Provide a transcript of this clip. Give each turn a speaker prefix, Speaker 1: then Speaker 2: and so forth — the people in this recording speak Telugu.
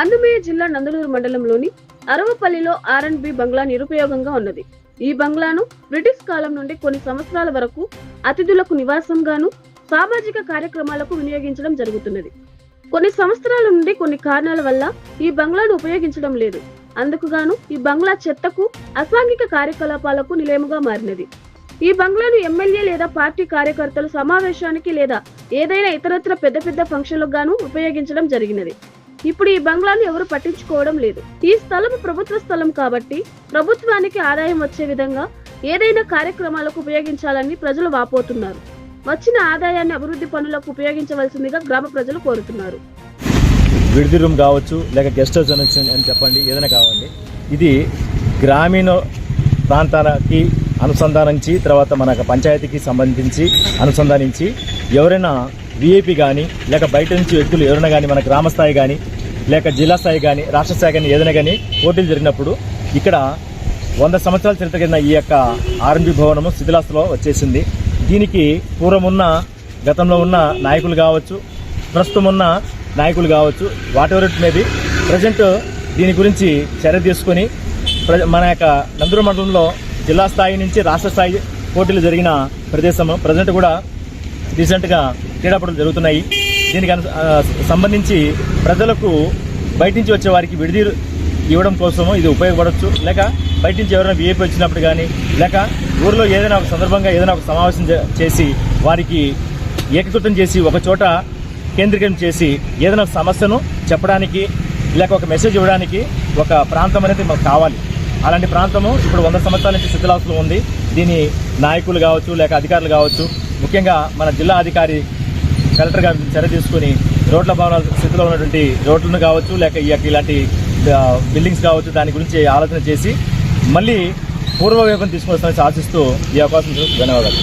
Speaker 1: అన్నమయ్య జిల్లా నందలూరు మండలంలోని అరవపల్లిలో ఆర్ అండ్ బి బంగ్లా నిరుపయోగంగా ఉన్నది. ఈ బంగ్లాను బ్రిటిష్ కాలం నుండి కొన్ని సంవత్సరాల వరకు అతిథులకు నివాసంగాను సామాజిక కార్యక్రమాలకు వినియోగించడం జరుగుతున్నది. కొన్ని సంవత్సరాల నుండి కొన్ని కారణాల వల్ల ఈ బంగ్లాను ఉపయోగించడం లేదు. అందుకుగాను ఈ బంగ్లా చెత్తకు అసాంఘిక కార్యకలాపాలకు నిలయముగా మారినది. ఈ బంగ్లాను ఎమ్మెల్యే లేదా పార్టీ కార్యకర్తలు సమావేశానికి లేదా ఏదైనా ఇతరత్ర పెద్ద పెద్ద ఫంక్షన్లకు గాను ఉపయోగించడం జరిగినది. ఇప్పుడు ఈ బంగ్లాను ఎవరు పట్టించుకోవడం లేదు. ఈ స్థలం ప్రభుత్వ స్థలం కాబట్టి ప్రభుత్వానికి ఆదాయం వచ్చే విధంగా ఏదైనా కార్యక్రమాలకు ఉపయోగించాలని ప్రజలు వాపోతున్నారు. వచ్చిన ఆదాయాన్ని అభివృద్ధి పనులకు ఉపయోగించవలసిందిగా గ్రామ ప్రజలు కోరుతున్నారు.
Speaker 2: విడిది రూమ్ కావచ్చు లేక గెస్ట్ హౌస్ అని అని చెప్పండి ఏదైనా కావండి. ఇది గ్రామీణ ప్రాంతాలకి అనుసంధానించి తర్వాత మన పంచాయతీకి సంబంధించి అనుసంధానించి ఎవరైనా విఐపి కానీ లేక బయట నుంచి వ్యక్తులు ఎవరైనా కానీ మన గ్రామ స్థాయి కానీ లేక జిల్లా స్థాయి కానీ రాష్ట్ర స్థాయి కానీ ఏదైనా కానీ పోటీలు జరిగినప్పుడు ఇక్కడ వంద సంవత్సరాల చరిత్ర కింద ఈ యొక్క ఆర్ఎంబి భవనము శిథిలాస్తులో వచ్చేసింది. దీనికి పూర్వం ఉన్న గతంలో ఉన్న నాయకులు కావచ్చు ప్రస్తుతం ఉన్న నాయకులు కావచ్చు whatever it maybe present దీని గురించి చర్య తీసుకొని మన యొక్క నందూరు మండలంలో జిల్లా స్థాయి నుంచి రాష్ట్ర స్థాయి పోటీలు జరిగిన ప్రదేశము. ప్రజెంట్ కూడా రీసెంట్గా క్రీడాపడులు జరుగుతున్నాయి. దీనికి సంబంధించి ప్రజలకు బయట నుంచి వచ్చే వారికి విడిది ఇవ్వడం కోసము ఇది ఉపయోగపడవచ్చు. లేక బయట నుంచి ఎవరైనా విఐపి వచ్చినప్పుడు కానీ లేక ఊరిలో ఏదైనా ఒక సందర్భంగా ఏదైనా ఒక సమావేశం చేసి వారికి ఏకీకృతం చేసి ఒక చోట కేంద్రీకరణ చేసి ఏదైనా సమస్యను చెప్పడానికి లేక ఒక మెసేజ్ ఇవ్వడానికి ఒక ప్రాంతం అనేది మాకు కావాలి. అలాంటి ప్రాంతము ఇప్పుడు వంద సంవత్సరాల నుంచి శిథిలాసులు ఉంది. దీని నాయకులు కావచ్చు లేక అధికారులు కావచ్చు ముఖ్యంగా మన జిల్లా అధికారి కలెక్టర్ గారు చర్య తీసుకుని రోడ్ల భవనాల స్థితిలో ఉన్నటువంటి రోడ్లను కావచ్చు లేక ఇలాంటి బిల్డింగ్స్ కావచ్చు దాని గురించి ఆలోచన చేసి మళ్ళీ పూర్వవేగం తీసుకొస్తామని ఆశిస్తూ ఈ అవకాశం ధన్యవాదాలు.